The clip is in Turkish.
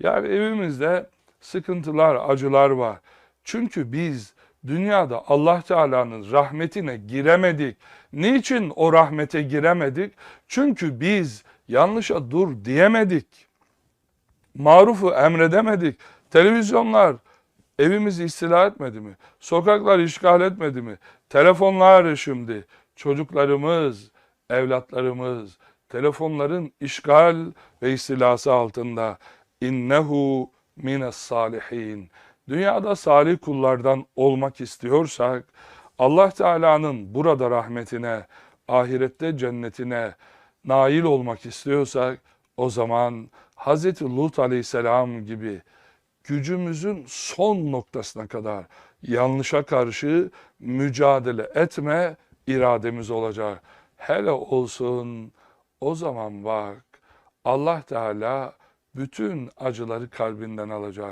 Yani evimizde sıkıntılar, acılar var. Çünkü biz dünyada Allah Teala'nın rahmetine giremedik. Niçin o rahmete giremedik? Çünkü biz yanlışa dur diyemedik. Marufu emredemedik. Televizyonlar evimizi istila etmedi mi? Sokaklar işgal etmedi mi? Telefonlar şimdi çocuklarımız, evlatlarımız telefonların işgal ve istilası altında. İnnehu mines salihin. Dünyada salih kullardan olmak istiyorsak Allah Teala'nın burada rahmetine, ahirette cennetine nail olmak istiyorsak o zaman Hz. Lut Aleyhisselam gibi gücümüzün son noktasına kadar yanlışa karşı mücadele etme irademiz olacak. Hele olsun o zaman bak Allah Teala bütün acıları kalbinden alacak.